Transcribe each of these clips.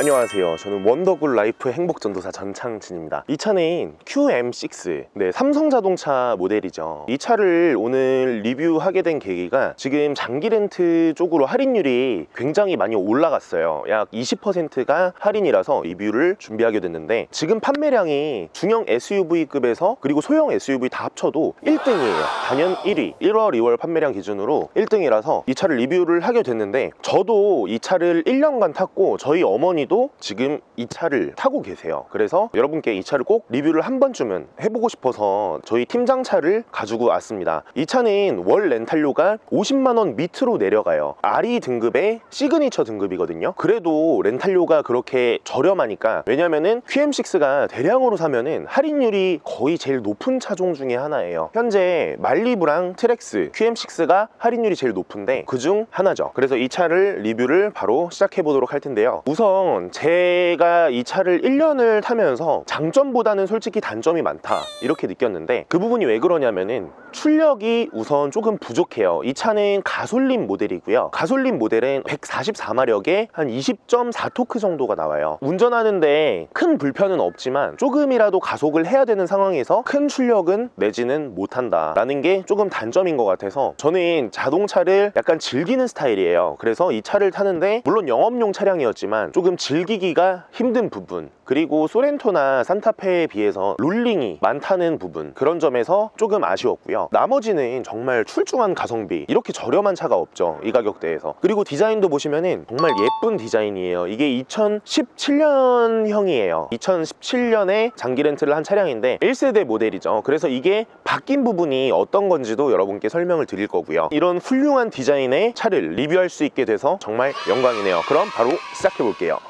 안녕하세요. 저는 원더굴 라이프 행복전도사 전창진입니다. 이 차는 QM6, 네, 삼성자동차 모델이죠. 이 차를 오늘 리뷰하게 된 계기가 지금 장기 렌트 쪽으로 할인율이 굉장히 많이 올라갔어요. 약 20%가 할인이라서 리뷰를 준비하게 됐는데 지금 판매량이 중형 SUV급에서 그리고 소형 SUV 다 합쳐도 1등이에요. 단연 1위. 1월, 2월 판매량 기준으로 1등이라서 이 차를 리뷰를 하게 됐는데 저도 이 차를 1년간 탔고 저희 어머니 도 지금 이 차를 타고 계세요. 그래서 여러분께 이 차를 꼭 리뷰를 한 번쯤은 해보고 싶어서 저희 팀장 차를 가지고 왔습니다. 이 차는 월 렌탈료가 50만 원 밑으로 내려가요. RE 등급의 시그니처 등급이거든요. 그래도 렌탈료가 그렇게 저렴하니까 왜냐면은 QM6가 대량으로 사면은 할인율이 거의 제일 높은 차종 중에 하나예요. 현재 말리부랑 트렉스, QM6가 할인율이 제일 높은데 그중 하나죠. 그래서 이 차를 리뷰를 바로 시작해 보도록 할 텐데요. 우선 제가 이 차를 1년을 타면서 장점보다는 솔직히 단점이 많다 이렇게 느꼈는데 그 부분이 왜 그러냐면은 출력이 우선 조금 부족해요. 이 차는 가솔린 모델이고요. 가솔린 모델은 144마력에 한 20.4 토크 정도가 나와요. 운전하는데 큰 불편은 없지만 조금이라도 가속을 해야 되는 상황에서 큰 출력은 내지는 못한다 라는 게 조금 단점인 것 같아서 저는 자동차를 약간 즐기는 스타일이에요. 그래서 이 차를 타는데 물론 영업용 차량이었지만 조금 즐 기기가 힘든 부분 그리고 소렌토나 산타페에 비해서 롤링이 많다는 부분 그런 점에서 조금 아쉬웠고요. 나머지는 정말 출중한 가성비 이렇게 저렴한 차가 없죠 이 가격대에서. 그리고 디자인도 보시면은 정말 예쁜 디자인이에요. 이게 2017년형이에요. 2017년에 장기 렌트를 한 차량인데 1세대 모델이죠. 그래서 이게 바뀐 부분이 어떤 건지도 여러분께 설명을 드릴 거고요. 이런 훌륭한 디자인의 차를 리뷰할 수 있게 돼서 정말 영광이네요. 그럼 바로 시작해 볼게요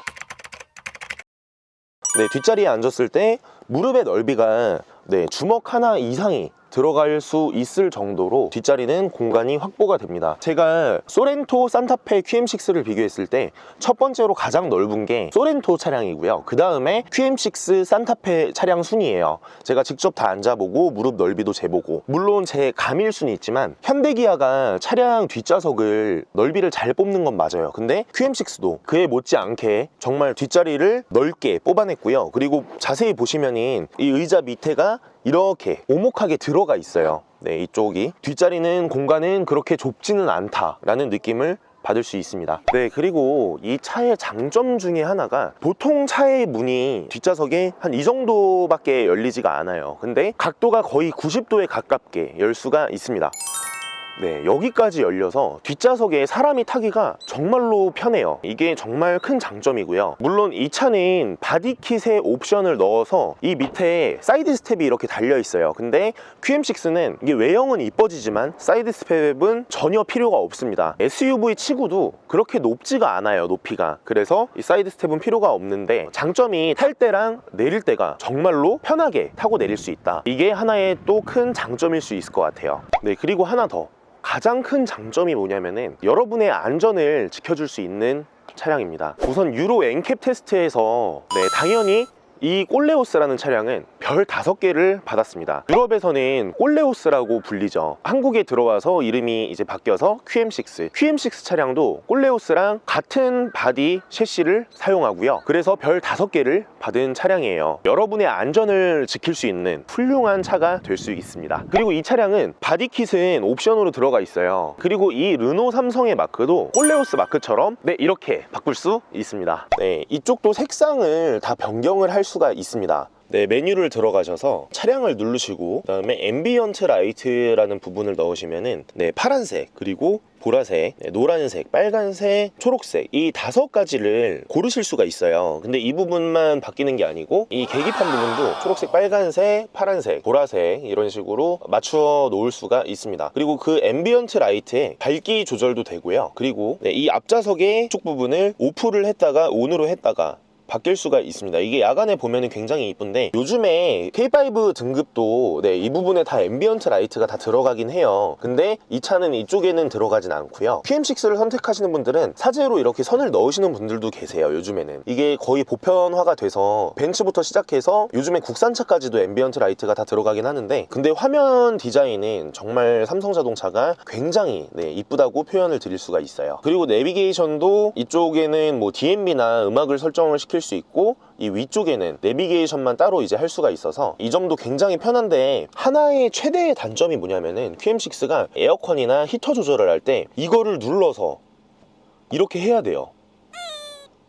네, 뒷자리에 앉았을 때 무릎의 넓이가 네, 주먹 하나 이상이 들어갈 수 있을 정도로 뒷자리는 공간이 확보가 됩니다. 제가 소렌토 산타페 QM6를 비교했을 때 첫 번째로 가장 넓은 게 소렌토 차량이고요. 그 다음에 QM6 산타페 차량 순이에요. 제가 직접 다 앉아보고 무릎 넓이도 재보고 물론 제 감일 수는 있지만 현대기아가 차량 뒷좌석을 넓이를 잘 뽑는 건 맞아요. 근데 QM6도 그에 못지않게 정말 뒷자리를 넓게 뽑아냈고요. 그리고 자세히 보시면은 이 의자 밑에가 이렇게 오목하게 들어가 있어요. 네, 이쪽이 뒷자리는 공간은 그렇게 좁지는 않다라는 느낌을 받을 수 있습니다. 네, 그리고 이 차의 장점 중에 하나가 보통 차의 문이 뒷좌석에 한 이 정도밖에 열리지가 않아요. 근데 각도가 거의 90도에 가깝게 열 수가 있습니다. 네, 여기까지 열려서 뒷좌석에 사람이 타기가 정말로 편해요. 이게 정말 큰 장점이고요. 물론 이 차는 바디킷에 옵션을 넣어서 이 밑에 사이드 스텝이 이렇게 달려 있어요. 근데 QM6는 이게 외형은 이뻐지지만 사이드 스텝은 전혀 필요가 없습니다. SUV 치고도 그렇게 높지가 않아요, 높이가. 그래서 이 사이드 스텝은 필요가 없는데 장점이 탈 때랑 내릴 때가 정말로 편하게 타고 내릴 수 있다. 이게 하나의 또 큰 장점일 수 있을 것 같아요. 네, 그리고 하나 더. 가장 큰 장점이 뭐냐면은 여러분의 안전을 지켜줄 수 있는 차량입니다. 우선 유로 엔캡 테스트에서 네, 당연히 이 꼴레오스라는 차량은 별 5개를 받았습니다. 유럽에서는 꼴레오스라고 불리죠. 한국에 들어와서 이름이 이제 바뀌어서 QM6. QM6 차량도 꼴레오스랑 같은 바디 셰시를 사용하고요. 그래서 별 5개를 받은 차량이에요. 여러분의 안전을 지킬 수 있는 훌륭한 차가 될 수 있습니다. 그리고 이 차량은 바디킷은 옵션으로 들어가 있어요. 그리고 이 르노 삼성의 마크도 꼴레오스 마크처럼 네, 이렇게 바꿀 수 있습니다. 네, 이쪽도 색상을 다 변경을 할수 가 있습니다. 네, 메뉴를 들어가셔서 차량을 누르시고 그다음에 앰비언트 라이트라는 부분을 넣으시면은 네, 파란색 그리고 보라색, 네, 노란색, 빨간색, 초록색 이 다섯 가지를 고르실 수가 있어요. 근데 이 부분만 바뀌는 게 아니고 이 계기판 부분도 초록색, 빨간색, 파란색, 보라색 이런 식으로 맞추어 놓을 수가 있습니다. 그리고 그 앰비언트 라이트의 밝기 조절도 되고요. 그리고 네, 이 앞좌석의 쪽 부분을 오프를 했다가 온으로 했다가 바뀔 수가 있습니다. 이게 야간에 보면 굉장히 이쁜데 요즘에 K5 등급도 네, 이 부분에 다 앰비언트 라이트가 다 들어가긴 해요. 근데 이 차는 이쪽에는 들어가진 않고요. QM6를 선택하시는 분들은 사제로 이렇게 선을 넣으시는 분들도 계세요. 요즘에는 이게 거의 보편화가 돼서 벤츠부터 시작해서 요즘에 국산차까지도 앰비언트 라이트가 다 들어가긴 하는데 근데 화면 디자인은 정말 삼성자동차가 굉장히 네, 이쁘다고 표현을 드릴 수가 있어요. 그리고 내비게이션도 이쪽에는 뭐 DMB나 음악을 설정을 시킬 수 있고 이 위쪽에는 내비게이션만 따로 이제 할 수가 있어서 이 점도 굉장히 편한데 하나의 최대의 단점이 뭐냐면은 QM6가 에어컨이나 히터 조절을 할 때 이거를 눌러서 이렇게 해야 돼요.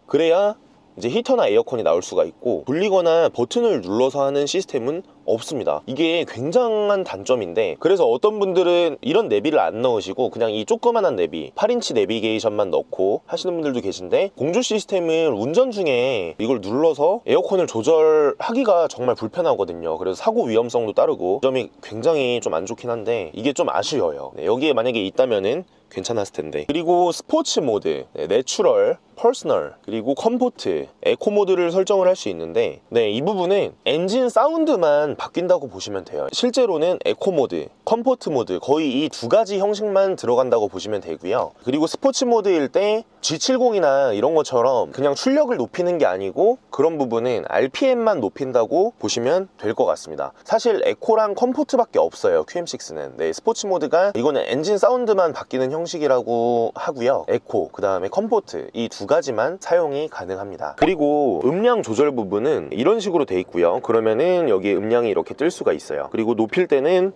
그래야 이제 히터나 에어컨이 나올 수가 있고 돌리거나 버튼을 눌러서 하는 시스템은 없습니다. 이게 굉장한 단점인데 그래서 어떤 분들은 이런 내비를 안 넣으시고 그냥 이 조그만한 내비 8인치 내비게이션만 넣고 하시는 분들도 계신데 공조 시스템을 운전 중에 이걸 눌러서 에어컨을 조절하기가 정말 불편하거든요. 그래서 사고 위험성도 따르고 그 점이 굉장히 좀 안 좋긴 한데 이게 좀 아쉬워요. 네, 여기에 만약에 있다면은 괜찮았을 텐데. 그리고 스포츠 모드, 네, 내추럴, 퍼스널 그리고 컴포트, 에코 모드를 설정을 할 수 있는데 네, 이 부분은 엔진 사운드만 바뀐다고 보시면 돼요. 실제로는 에코 모드, 컴포트 모드 거의 이 두 가지 형식만 들어간다고 보시면 되고요. 그리고 스포츠 모드일 때 G70이나 이런 것처럼 그냥 출력을 높이는 게 아니고 그런 부분은 RPM만 높인다고 보시면 될 것 같습니다. 사실 에코랑 컴포트밖에 없어요 QM6는. 네, 스포츠 모드가 이거는 엔진 사운드만 바뀌는 형식이라고 하고요. 에코 그 다음에 컴포트 이 두 가지만 사용이 가능합니다. 그리고 음량 조절 부분은 이런 식으로 돼 있고요. 그러면은 여기 음량이 이렇게 뜰 수가 있어요. 그리고 높일 때는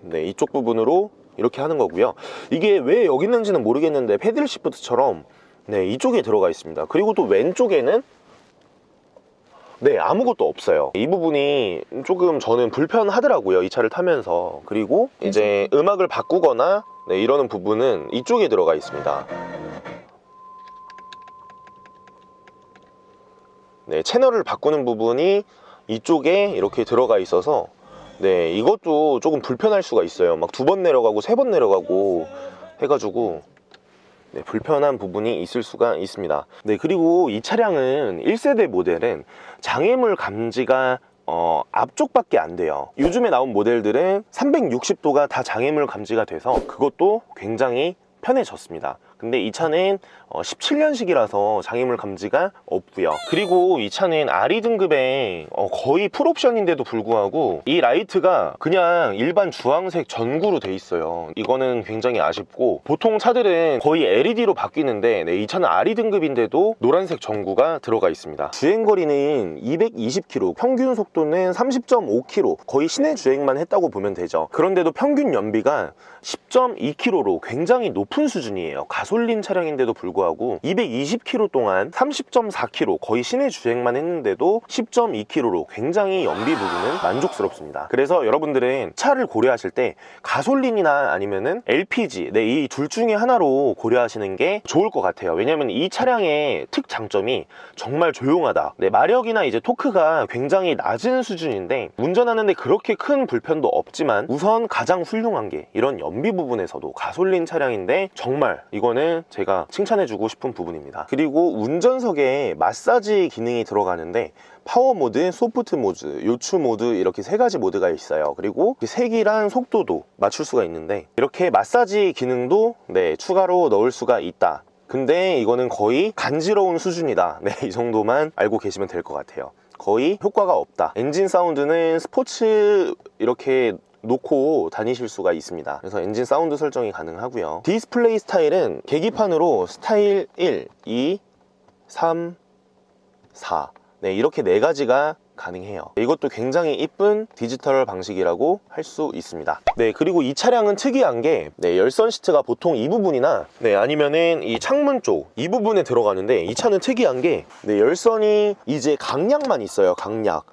네, 이쪽 부분으로 이렇게 하는 거고요. 이게 왜 여기 있는지는 모르겠는데 패들 시프트처럼 네 이쪽에 들어가 있습니다. 그리고 또 왼쪽에는 네 아무것도 없어요. 이 부분이 조금 저는 불편하더라고요 이 차를 타면서. 그리고 이제 음악을 바꾸거나 네, 이러는 부분은 이쪽에 들어가 있습니다. 네 채널을 바꾸는 부분이 이쪽에 이렇게 들어가 있어서 네 이것도 조금 불편할 수가 있어요. 막 두 번 내려가고 세 번 내려가고 해가지고 네, 불편한 부분이 있을 수가 있습니다. 네 그리고 이 차량은 1세대 모델은 장애물 감지가 어, 앞쪽밖에 안 돼요. 요즘에 나온 모델들은 360도가 다 장애물 감지가 돼서 그것도 굉장히 편해졌습니다 근데 이 차는 17년식이라서 장애물 감지가 없고요. 그리고 이 차는 RE 등급의 어, 거의 풀옵션인데도 불구하고 이 라이트가 그냥 일반 주황색 전구로 돼 있어요. 이거는 굉장히 아쉽고 보통 차들은 거의 LED로 바뀌는데 네, 이 차는 RE 등급인데도 노란색 전구가 들어가 있습니다. 주행거리는 220km 평균 속도는 30.5km 거의 시내 주행만 했다고 보면 되죠. 그런데도 평균 연비가 10.2km로 굉장히 높은 수준이에요. 가 솔린 차량인데도 불구하고 220km 동안 30.4km 거의 시내 주행만 했는데도 10.2km로 굉장히 연비 부분은 만족스럽습니다. 그래서 여러분들은 차를 고려하실 때 가솔린이나 아니면은 LPG 네, 이 둘 중에 하나로 고려하시는 게 좋을 것 같아요. 왜냐면 이 차량의 특장점이 정말 조용하다. 네, 마력이나 이제 토크가 굉장히 낮은 수준인데 운전하는데 그렇게 큰 불편도 없지만 우선 가장 훌륭한 게 이런 연비 부분에서도 가솔린 차량인데 정말 이 거는 제가 칭찬해주고 싶은 부분입니다. 그리고 운전석에 마사지 기능이 들어가는데 파워 모드, 소프트 모드, 요추 모드 이렇게 세 가지 모드가 있어요. 그리고 색이랑 속도도 맞출 수가 있는데 이렇게 마사지 기능도 네, 추가로 넣을 수가 있다. 근데 이거는 거의 간지러운 수준이다. 네, 이 정도만 알고 계시면 될 것 같아요. 거의 효과가 없다. 엔진 사운드는 스포츠 이렇게 놓고 다니실 수가 있습니다. 그래서 엔진 사운드 설정이 가능하고요. 디스플레이 스타일은 계기판으로 스타일 1, 2, 3, 4 네, 이렇게 네 가지가 가능해요. 이것도 굉장히 이쁜 디지털 방식이라고 할 수 있습니다. 네 그리고 이 차량은 특이한 게 네, 열선 시트가 보통 이 부분이나 네, 아니면은 이 창문 쪽 이 부분에 들어가는데 이 차는 특이한 게 네, 열선이 이제 강약만 있어요 강약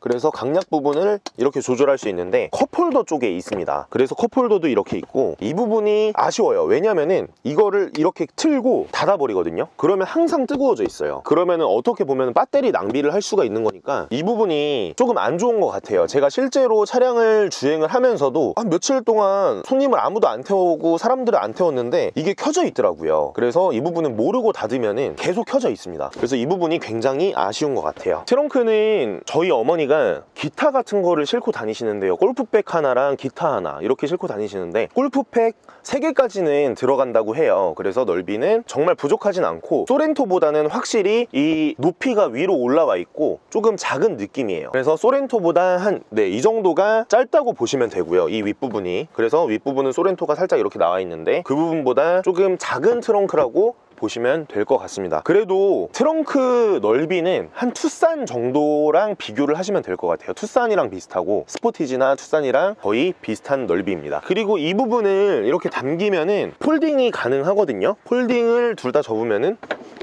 그래서 강약 부분을 이렇게 조절할 수 있는데 컵홀더 쪽에 있습니다. 그래서 컵홀더도 이렇게 있고 이 부분이 아쉬워요. 왜냐면은 이거를 이렇게 틀고 닫아버리거든요. 그러면 항상 뜨거워져 있어요. 그러면은 어떻게 보면 배터리 낭비를 할 수가 있는 거니까 이 부분이 조금 안 좋은 것 같아요. 제가 실제로 차량을 주행을 하면서도 한 며칠 동안 손님을 아무도 안 태우고 사람들을 안 태웠는데 이게 켜져 있더라고요. 그래서 이 부분은 모르고 닫으면은 계속 켜져 있습니다. 그래서 이 부분이 굉장히 아쉬운 것 같아요. 트렁크는 저희 어머니가 기타 같은 거를 싣고 다니시는데요. 골프백 하나랑 기타 하나 이렇게 싣고 다니시는데 골프백 3개까지는 들어간다고 해요. 그래서 넓이는 정말 부족하진 않고 소렌토보다는 확실히 이 높이가 위로 올라와 있고 조금 작은 느낌이에요. 그래서 소렌토보다 한 네 이 정도가 짧다고 보시면 되고요 이 윗부분이. 그래서 윗부분은 소렌토가 살짝 이렇게 나와 있는데 그 부분보다 조금 작은 트렁크라고 보시면 될 것 같습니다. 그래도 트렁크 넓이는 한 투싼 정도랑 비교를 하시면 될 것 같아요. 투싼이랑 비슷하고 스포티지나 투싼이랑 거의 비슷한 넓이입니다. 그리고 이 부분을 이렇게 당기면은 폴딩이 가능하거든요. 폴딩을 둘 다 접으면은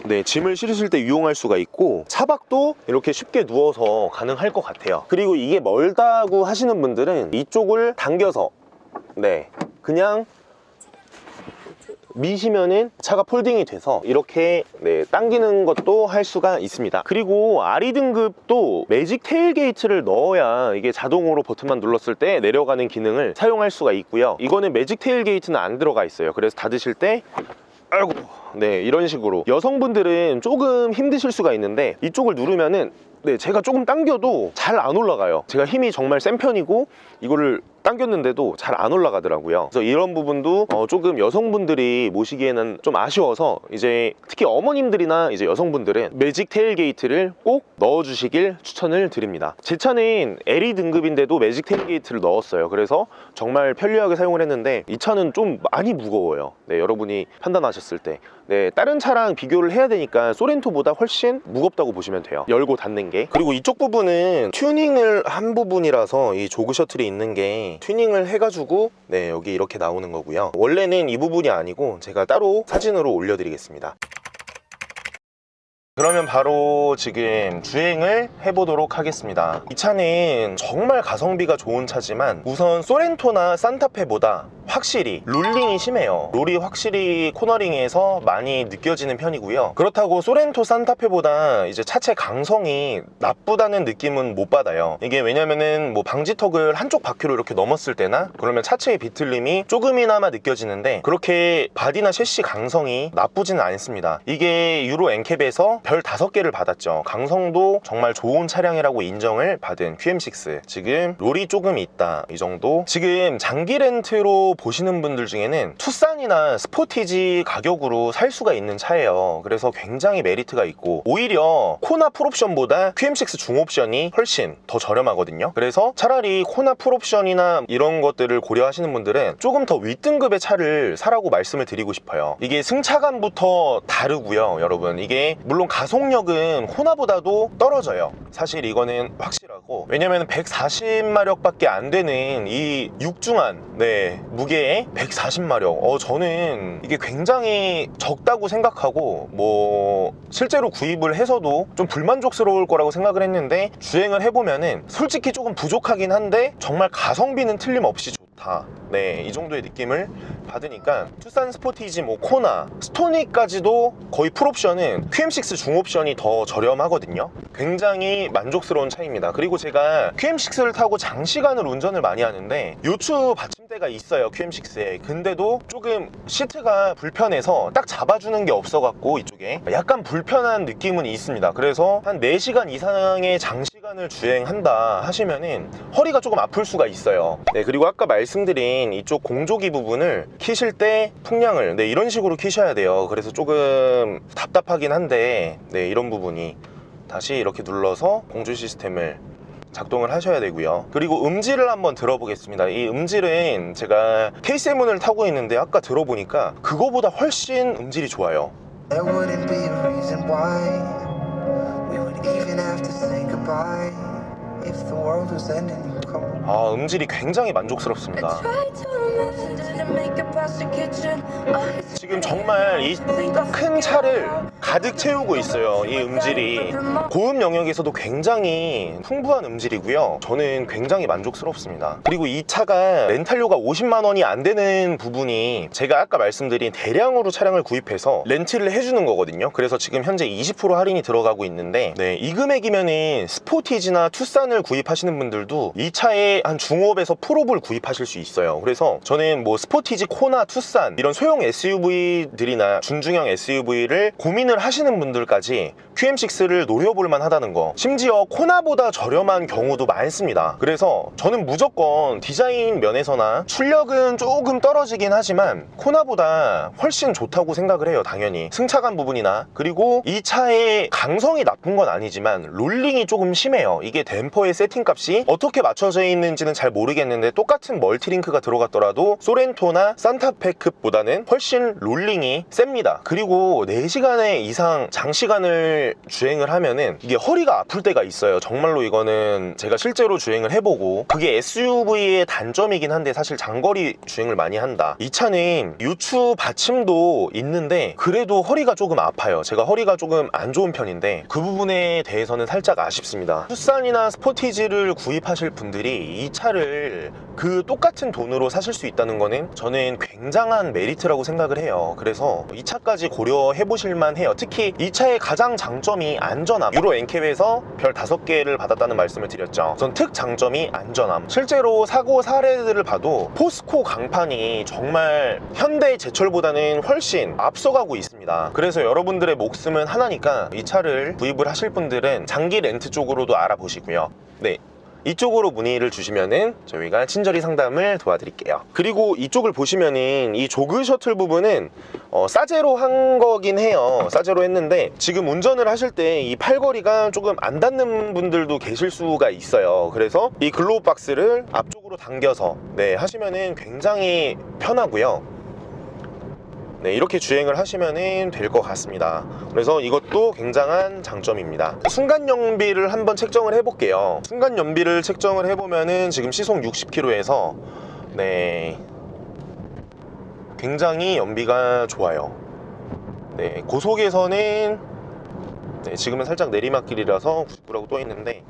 네, 짐을 실으실 때 이용할 수가 있고 차박도 이렇게 쉽게 누워서 가능할 것 같아요. 그리고 이게 멀다고 하시는 분들은 이쪽을 당겨서 네 그냥 미시면은 차가 폴딩이 돼서 이렇게 네, 당기는 것도 할 수가 있습니다. 그리고 아리 등급도 매직 테일게이트를 넣어야 이게 자동으로 버튼만 눌렀을 때 내려가는 기능을 사용할 수가 있고요. 이거는 매직 테일게이트는 안 들어가 있어요. 그래서 닫으실 때 아이고 네 이런 식으로. 여성분들은 조금 힘드실 수가 있는데 이쪽을 누르면은 네 제가 조금 당겨도 잘 안 올라가요. 제가 힘이 정말 센 편이고 이거를 당겼는데도 잘 안 올라가더라고요. 그래서 이런 부분도 어, 조금 여성분들이 모시기에는 좀 아쉬워서 이제 특히 어머님들이나 이제 여성분들은 매직 테일게이트를 꼭 넣어주시길 추천을 드립니다. 제 차는 LE 등급인데도 매직 테일게이트를 넣었어요. 그래서 정말 편리하게 사용을 했는데 이 차는 좀 많이 무거워요. 네 여러분이 판단하셨을 때 네, 다른 차랑 비교를 해야 되니까 소렌토보다 훨씬 무겁다고 보시면 돼요. 열고 닫는 게. 그리고 이쪽 부분은 튜닝을 한 부분이라서 이 조그 셔틀이 있는 게 튜닝을 해가지고 네 여기 이렇게 나오는 거고요. 원래는 이 부분이 아니고 제가 따로 사진으로 올려드리겠습니다 그러면 바로 지금 주행을 해보도록 하겠습니다. 이 차는 정말 가성비가 좋은 차지만 우선 소렌토나 산타페보다 확실히 룰링이 심해요. 롤이 확실히 코너링에서 많이 느껴지는 편이고요. 그렇다고 소렌토 산타페보다 이제 차체 강성이 나쁘다는 느낌은 못 받아요. 이게 왜냐면은 뭐 방지턱을 한쪽 바퀴로 이렇게 넘었을 때나 그러면 차체의 비틀림이 조금이나마 느껴지는데 그렇게 바디나 셰시 강성이 나쁘지는 않습니다. 이게 유로 엔캡에서 별 5개를 받았죠. 강성도 정말 좋은 차량이라고 인정을 받은 QM6 지금 롤이 조금 있다. 이 정도. 지금 장기 렌트로 보시는 분들 중에는 투싼이나 스포티지 가격으로 살 수가 있는 차예요. 그래서 굉장히 메리트가 있고 오히려 코나 풀옵션보다 QM6 중옵션이 훨씬 더 저렴하거든요. 그래서 차라리 코나 풀옵션이나 이런 것들을 고려하시는 분들은 조금 더 윗등급의 차를 사라고 말씀을 드리고 싶어요. 이게 승차감부터 다르고요 여러분. 이게 물론 가속력은 호나보다도 떨어져요. 사실 이거는 확실하고. 왜냐면 140마력밖에 안 되는 이 육중한 네 무게에 140마력. 어 저는 이게 굉장히 적다고 생각하고 뭐 실제로 구입을 해서도 좀 불만족스러울 거라고 생각을 했는데 주행을 해보면은 솔직히 조금 부족하긴 한데 정말 가성비는 틀림없이 좋다 네, 이 정도의 느낌을 받으니까 투싼 스포티지 뭐 코나 스토닉까지도 거의 풀옵션은 QM6 중옵션이 더 저렴하거든요. 굉장히 만족스러운 차입니다. 그리고 제가 QM6를 타고 장시간을 운전을 많이 하는데 요추 받침대가 있어요 QM6에. 근데도 조금 시트가 불편해서 딱 잡아주는 게 없어갖고 이쪽에 약간 불편한 느낌은 있습니다. 그래서 한 4시간 이상의 장시 간을 주행한다 하시면은 허리가 조금 아플 수가 있어요. 네 그리고 아까 말씀드린 이쪽 공조기 부분을 키실 때 풍량을 네 이런 식으로 키셔야 돼요. 그래서 조금 답답하긴 한데 네 이런 부분이 다시 이렇게 눌러서 공조 시스템을 작동을 하셔야 되고요. 그리고 음질을 한번 들어보겠습니다. 이 음질은 제가 K7을 타고 있는데 아까 들어보니까 그거보다 훨씬 음질이 좋아요. There wouldn't be a reason why we would even have to say goodbye. If the world was ending, you'd come. 아 음질이 굉장히 만족스럽습니다 지금 정말 이 큰 차를 가득 채우고 있어요. 이 음질이 고음 영역에서도 굉장히 풍부한 음질이고요. 저는 굉장히 만족스럽습니다. 그리고 이 차가 렌탈료가 50만 원이 안 되는 부분이 제가 아까 말씀드린 대량으로 차량을 구입해서 렌트를 해주는 거거든요. 그래서 지금 현재 20% 할인이 들어가고 있는데 네, 이 금액이면은 스포티지나 투싼을 구입하시는 분들도 이 차에 한 중업에서 프로볼 구입하실 수 있어요. 그래서 저는 뭐 스포티지 코나 투싼 이런 소형 SUV들이나 중중형 SUV를 고민을 하시는 분들까지 QM6를 노려볼 만하다는 거. 심지어 코나보다 저렴한 경우도 많습니다. 그래서 저는 무조건 디자인 면에서나 출력은 조금 떨어지긴 하지만 코나보다 훨씬 좋다고 생각을 해요. 당연히 승차감 부분이나 그리고 이 차의 강성이 나쁜 건 아니지만 롤링이 조금 심해요. 이게 댐퍼의 세팅값이 어떻게 맞춰져 있는지는 잘 모르겠는데 똑같은 멀티링크가 들어갔더라도 소렌토나 산타페급보다는 훨씬 롤링이 셉니다. 그리고 4시간의 이상 장시간을 주행을 하면은 이게 허리가 아플 때가 있어요. 정말로 이거는 제가 실제로 주행을 해보고 그게 SUV의 단점이긴 한데 사실 장거리 주행을 많이 한다. 이 차는 유추 받침도 있는데 그래도 허리가 조금 아파요. 제가 허리가 조금 안 좋은 편인데 그 부분에 대해서는 살짝 아쉽습니다. 투싼이나 스포티지를 구입하실 분들이 이 차를 그 똑같은 돈으로 사실 수 있다는 거는 저는 굉장한 메리트라고 생각을 해요. 그래서 이 차까지 고려해 보실만 해요. 특히 이 차의 가장 장 점이 안전함. 유로 엔캡에서 별 5개를 받았다는 말씀을 드렸죠. 우선 특 장점이 안전함. 실제로 사고 사례들을 봐도 포스코 강판이 정말 현대 제철보다는 훨씬 앞서가고 있습니다. 그래서 여러분들의 목숨은 하나니까 이 차를 구입을 하실 분들은 장기 렌트 쪽으로도 알아보시고요. 네. 이쪽으로 문의를 주시면은 저희가 친절히 상담을 도와드릴게요. 그리고 이쪽을 보시면은 이 조그 셔틀 부분은 어, 싸제로 한 거긴 해요. 싸제로 했는데 지금 운전을 하실 때 이 팔걸이가 조금 안 닿는 분들도 계실 수가 있어요. 그래서 이 글로우 박스를 앞쪽으로 당겨서 네, 하시면은 굉장히 편하고요. 네, 이렇게 주행을 하시면 될 것 같습니다. 그래서 이것도 굉장한 장점입니다. 순간 연비를 한번 책정을 해 볼게요. 순간 연비를 책정을 해보면은 지금 시속 60km에서 네, 굉장히 연비가 좋아요. 네, 고속에서는 네, 지금은 살짝 내리막길이라서 99라고 떠 있는데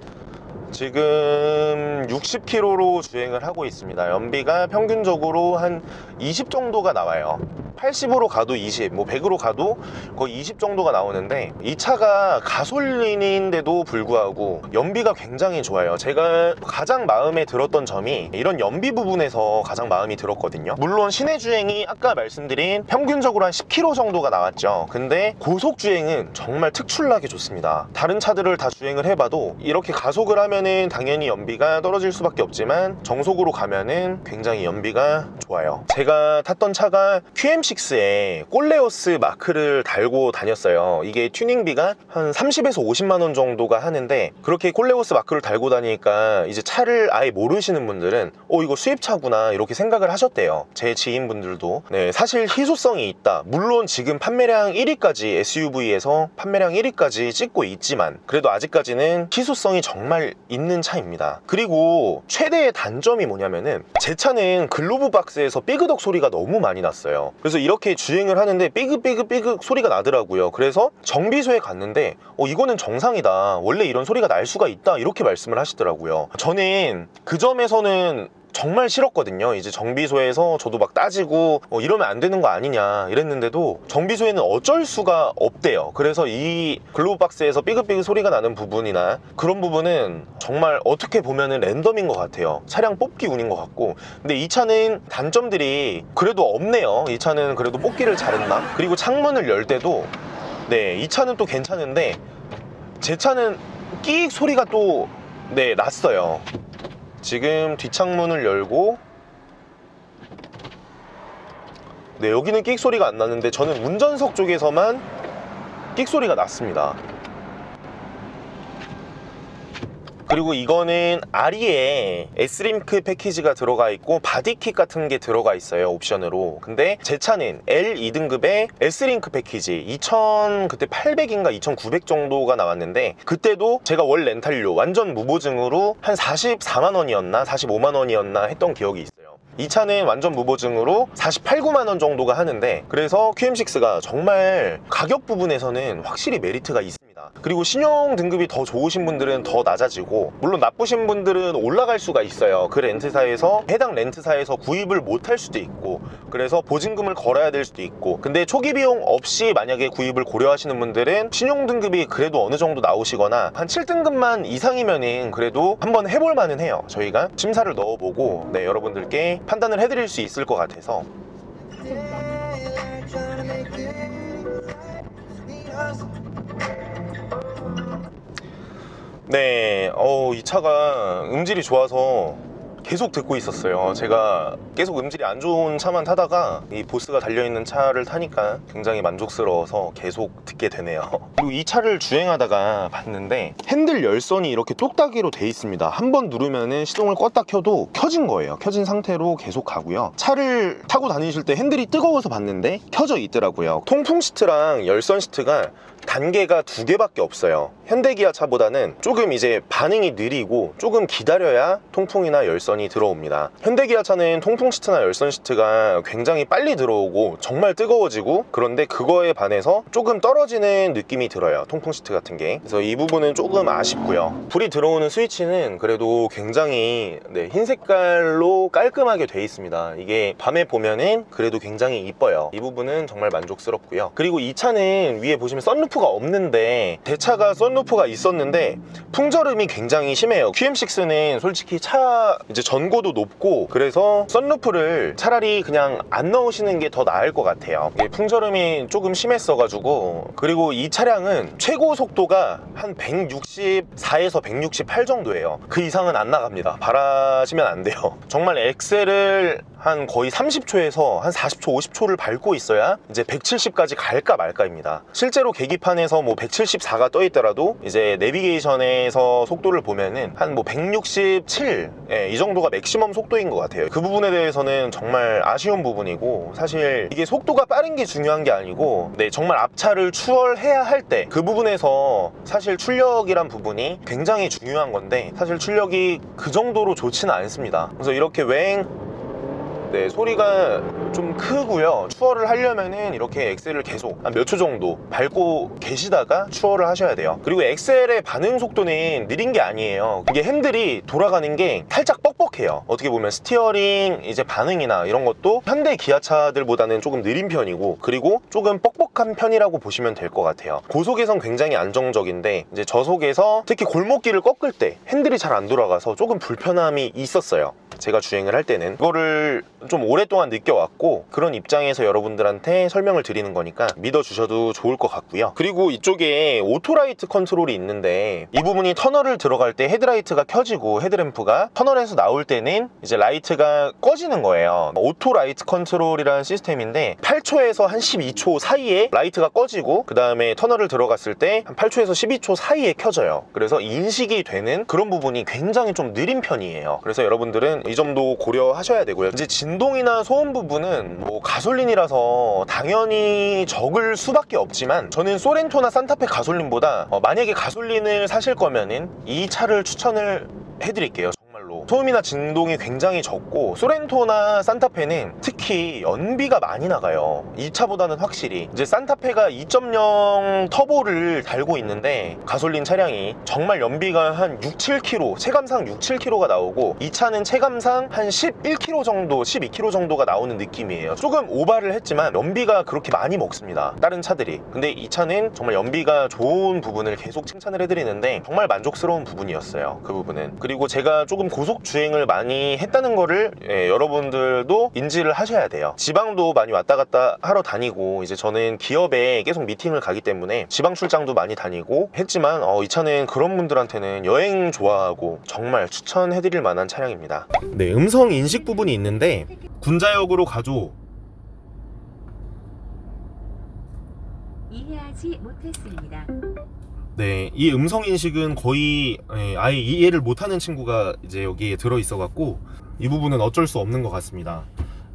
지금 60km로 주행을 하고 있습니다. 연비가 평균적으로 한 20 정도가 나와요. 80으로 가도 20, 뭐 100으로 가도 거의 20 정도가 나오는데 이 차가 가솔린인데도 불구하고 연비가 굉장히 좋아요. 제가 가장 마음에 들었던 점이 이런 연비 부분에서 가장 마음이 들었거든요. 물론 시내 주행이 아까 말씀드린 평균적으로 한 10km 정도가 나왔죠. 근데 고속 주행은 정말 특출나게 좋습니다. 다른 차들을 다 주행을 해봐도 이렇게 가속을 하면 은 당연히 연비가 떨어질 수밖에 없지만 정속으로 가면은 굉장히 연비가 좋아요. 제가 탔던 차가 QM6에 꼴레오스 마크를 달고 다녔어요. 이게 튜닝비가 한 30에서 50만 원 정도가 하는데 그렇게 꼴레오스 마크를 달고 다니니까 이제 차를 아예 모르시는 분들은 어 이거 수입차구나 이렇게 생각을 하셨대요. 제 지인분들도 네 사실 희소성이 있다. 물론 지금 판매량 1위까지 SUV에서 판매량 1위까지 찍고 있지만 그래도 아직까지는 희소성이 정말 있는 차입니다. 그리고 최대의 단점이 뭐냐면은 제 차는 글로브 박스에서 삐그덕 소리가 너무 많이 났어요. 그래서 이렇게 주행을 하는데 삐그삐그삐그 소리가 나더라고요. 그래서 정비소에 갔는데 어 이거는 정상이다. 원래 이런 소리가 날 수가 있다. 이렇게 말씀을 하시더라고요. 저는 그 점에서는 정말 싫었거든요. 이제 정비소에서 저도 막 따지고 어, 이러면 안 되는 거 아니냐 이랬는데도 정비소에는 어쩔 수가 없대요. 그래서 이 글로브 박스에서 삐그삐그 소리가 나는 부분이나 그런 부분은 정말 어떻게 보면은 랜덤인 것 같아요. 차량 뽑기 운인 것 같고. 근데 이 차는 단점들이 그래도 없네요. 이 차는 그래도 뽑기를 잘했나? 그리고 창문을 열 때도 네, 이 차는 또 괜찮은데 제 차는 끼익 소리가 또 네, 났어요. 지금 뒷창문을 열고 네 여기는 끽 소리가 안 나는데 저는 운전석 쪽에서만 끽 소리가 났습니다 그리고 이거는 아리에 S링크 패키지가 들어가 있고 바디킷 같은 게 들어가 있어요 옵션으로. 근데 제 차는 L 2등급의 S링크 패키지. 2000 그때 800인가 2900 정도가 나왔는데 그때도 제가 월 렌탈료 완전 무보증으로 한 44만 원이었나 45만 원이었나 했던 기억이 있어요. 이 차는 완전 무보증으로 48, 9만 원 정도가 하는데 그래서 QM6가 정말 가격 부분에서는 확실히 메리트가 있 습니다. 그리고 신용 등급이 더 좋으신 분들은 더 낮아지고 물론 나쁘신 분들은 올라갈 수가 있어요. 그 렌트사에서 해당 렌트사에서 구입을 못할 수도 있고 그래서 보증금을 걸어야 될 수도 있고 근데 초기 비용 없이 만약에 구입을 고려하시는 분들은 신용 등급이 그래도 어느 정도 나오시거나 한 7등급만 이상이면은 그래도 한번 해볼 만은 해요. 저희가 심사를 넣어보고 네, 여러분들께 판단을 해드릴 수 있을 것 같아서 네, 어, 이 차가 음질이 좋아서 계속 듣고 있었어요. 제가 계속 음질이 안 좋은 차만 타다가 이 보스가 달려있는 차를 타니까 굉장히 만족스러워서 계속 듣게 되네요. 그리고 이 차를 주행하다가 봤는데 핸들 열선이 이렇게 똑딱이로 돼 있습니다. 한 번 누르면은 시동을 껐다 켜도 켜진 거예요. 켜진 상태로 계속 가고요. 차를 타고 다니실 때 핸들이 뜨거워서 봤는데 켜져 있더라고요. 통풍 시트랑 열선 시트가 단계가 두 개밖에 없어요. 현대기아 차보다는 조금 이제 반응이 느리고 조금 기다려야 통풍이나 열선 이 들어옵니다. 현대기아 차는 통풍 시트나 열선 시트가 굉장히 빨리 들어오고 정말 뜨거워지고 그런데 그거에 반해서 조금 떨어지는 느낌이 들어요. 통풍 시트 같은 게. 그래서 이 부분은 조금 아쉽고요. 불이 들어오는 스위치는 그래도 굉장히 네, 흰 색깔로 깔끔하게 돼 있습니다. 이게 밤에 보면은 그래도 굉장히 이뻐요. 이 부분은 정말 만족스럽고요. 그리고 이 차는 위에 보시면 썬루프가 없는데 대차가 썬루프가 있었는데 풍절음이 굉장히 심해요. QM6는 솔직히 차 이제 전고도 높고 그래서 썬루프를 차라리 그냥 안 넣으시는 게 더 나을 것 같아요. 풍절음이 조금 심했어가지고 그리고 이 차량은 최고 속도가 한 164에서 168 정도예요. 그 이상은 안 나갑니다. 바라시면 안 돼요. 정말 엑셀을 한 거의 30초에서 한 40초, 50초를 밟고 있어야 이제 170까지 갈까 말까입니다. 실제로 계기판에서 뭐 174가 떠 있더라도 이제 내비게이션에서 속도를 보면은 한 뭐 167, 예, 이 정도가 맥시멈 속도인 것 같아요. 그 부분에 대해서는 정말 아쉬운 부분이고 사실 이게 속도가 빠른 게 중요한 게 아니고 네, 정말 앞차를 추월해야 할 때 그 부분에서 사실 출력이란 부분이 굉장히 중요한 건데 사실 출력이 그 정도로 좋지는 않습니다. 그래서 이렇게 웽 네, 소리가 좀 크고요. 추월을 하려면은 이렇게 엑셀을 계속 한 몇 초 정도 밟고 계시다가 추월을 하셔야 돼요. 그리고 엑셀의 반응 속도는 느린 게 아니에요. 이게 핸들이 돌아가는 게 살짝 뻑뻑해요. 어떻게 보면 스티어링 이제 반응이나 이런 것도 현대 기아차들보다는 조금 느린 편이고 그리고 조금 뻑뻑한 편이라고 보시면 될 것 같아요. 고속에선 굉장히 안정적인데 이제 저속에서 특히 골목길을 꺾을 때 핸들이 잘 안 돌아가서 조금 불편함이 있었어요. 제가 주행을 할 때는 그거를 좀 오랫동안 느껴왔고 그런 입장에서 여러분들한테 설명을 드리는 거니까 믿어주셔도 좋을 것 같고요 그리고 이쪽에 오토라이트 컨트롤이 있는데 이 부분이 터널을 들어갈 때 헤드라이트가 켜지고 헤드램프가 터널에서 나올 때는 이제 라이트가 꺼지는 거예요 오토 라이트 컨트롤이라는 시스템인데 8초에서 한 12초 사이에 라이트가 꺼지고 그 다음에 터널을 들어갔을 때 한 8초에서 12초 사이에 켜져요 그래서 인식이 되는 그런 부분이 굉장히 좀 느린 편이에요 그래서 여러분들은 이 점도 고려하셔야 되고요. 이제 진동이나 소음 부분은 뭐 가솔린이라서 당연히 적을 수밖에 없지만 저는 소렌토나 산타페 가솔린보다 어, 만약에 가솔린을 사실 거면은 이 차를 추천을 해드릴게요. 정말로. 소음이나 진동이 굉장히 적고 소렌토나 산타페는 특히 연비가 많이 나가요. 이 차보다는 확실히. 이제 산타페가 2.0 터보를 달고 있는데 가솔린 차량이 정말 연비가 한 6, 7km 체감상 6, 7km가 나오고 이 차는 체감상 한 11km 정도 12km 정도가 나오는 느낌이에요. 조금 오바를 했지만 연비가 그렇게 많이 먹습니다 다른 차들이. 근데 이 차는 정말 연비가 좋은 부분을 계속 칭찬을 해드리는데 정말 만족스러운 부분이었어요 그 부분은. 그리고 제가 조금 고속 주행을 많이 했다는 거를 예, 여러분들도 인지를 하셔야 돼요. 지방도 많이 왔다 갔다 하러 다니고 이제 저는 기업에 계속 미팅을 가기 때문에 지방 출장도 많이 다니고 했지만 어, 이 차는 그런 분들한테는 여행 좋아하고 정말 추천해드릴 만한 차량입니다. 네, 음성 인식 부분이 있는데 군자역으로 가죠. 이해하지 못했습니다. 네, 이 음성 인식은 거의 예, 아예 이해를 못하는 친구가 이제 여기에 들어 있어 갖고 이 부분은 어쩔 수 없는 것 같습니다.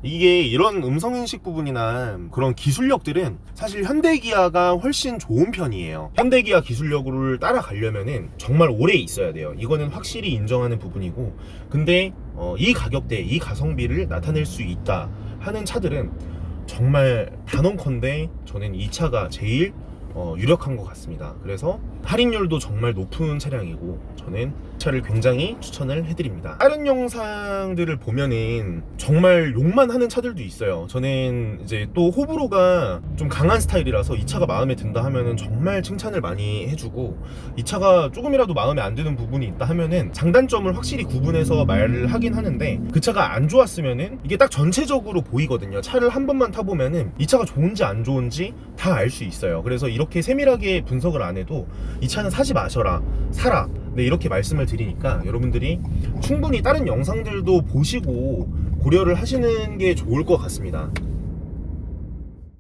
이게 이런 음성 인식 부분이나 그런 기술력들은 사실 현대 기아가 훨씬 좋은 편이에요. 현대 기아 기술력을 따라가려면은 정말 오래 있어야 돼요. 이거는 확실히 인정하는 부분이고, 근데 어, 이 가격대, 이 가성비를 나타낼 수 있다 하는 차들은 정말 단언컨대 저는 이 차가 제일 어, 유력한 것 같습니다. 그래서 할인율도 정말 높은 차량이고 저는 차를 굉장히 추천을 해드립니다. 다른 영상들을 보면은 정말 욕만 하는 차들도 있어요. 저는 이제 또 호불호가 좀 강한 스타일이라서 이 차가 마음에 든다 하면은 정말 칭찬을 많이 해주고 이 차가 조금이라도 마음에 안 드는 부분이 있다 하면은 장단점을 확실히 구분해서 말을 하긴 하는데 그 차가 안 좋았으면은 이게 딱 전체적으로 보이거든요. 차를 한 번만 타보면은 이 차가 좋은지 안 좋은지 다 알 수 있어요. 그래서 이렇게 세밀하게 분석을 안 해도 이 차는 사지 마셔라, 사라. 네, 이렇게 말씀을 드리니까 여러분들이 충분히 다른 영상들도 보시고 고려를 하시는 게 좋을 것 같습니다.